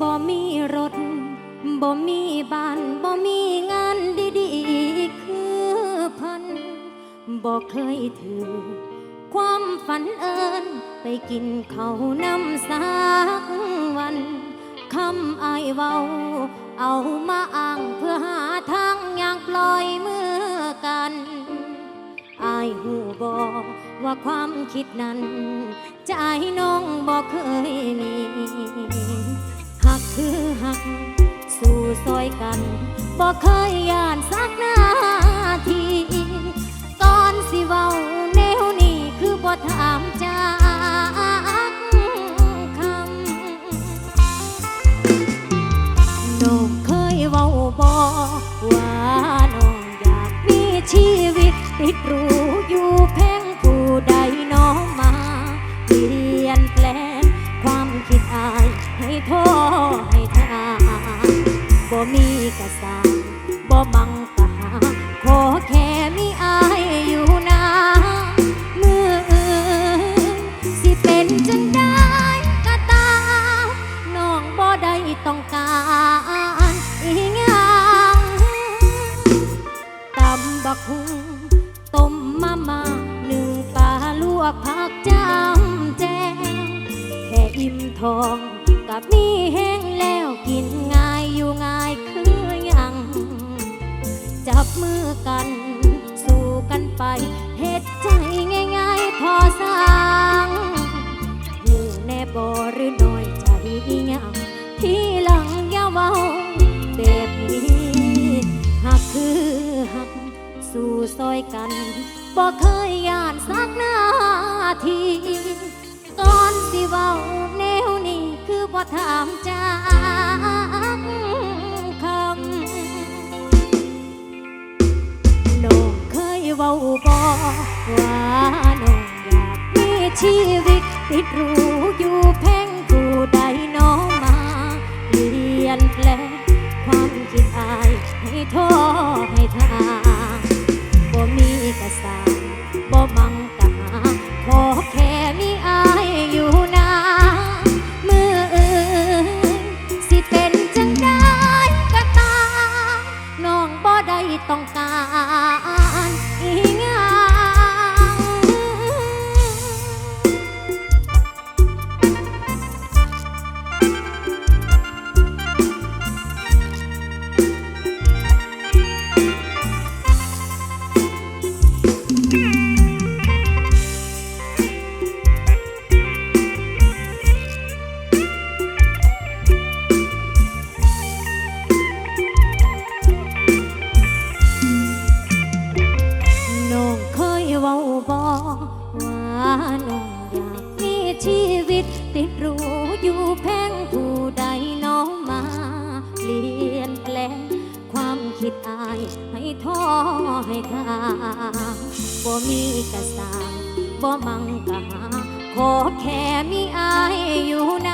บ่มีรถบ่มีบ้านบ่มีงานดีๆ คือพันบ่เคยถือ ความฝันเอิญไปกินเขาวนำสักวันคำไอเว้า เอามาอ้างเพื่อหาทางอย่างปล่อยมือกันอายหูบอกว่าความคิดนั้น ใจน้องบอกเคยมี คือหัก สู่ซอยกันบอเคยย่านสักนาทีก่อนสิเว้าแนวนี้คือบ่ถามจากคำน้องเคยเว้าบอกว่าน้องอยากมีชีวิตติดรูอยู่แพ ต้องการอีหยังตำบักหุงต้มมามาหนึ่งปลาลวกผักจำแจงแค่อิ่มทองกับมีแห้งแล้ สู่ซอยกันบ่เคยย่านสักนาทีก่อนสิเว้าแนวนี้คือบ่ถามจากคำน้องเคยเว้าบอกว่าน้องอยากมีชีวิตติดรู ว่าน้องอยากมีชีวิต ติดรูอยู่แพงผู้ใดน้องมา เปลี่ยนแปลง ความคิดอายให้ท้อให้ทางบ่มีกระสางบ่มังกะหาขอแค่มีอายอยู่นะ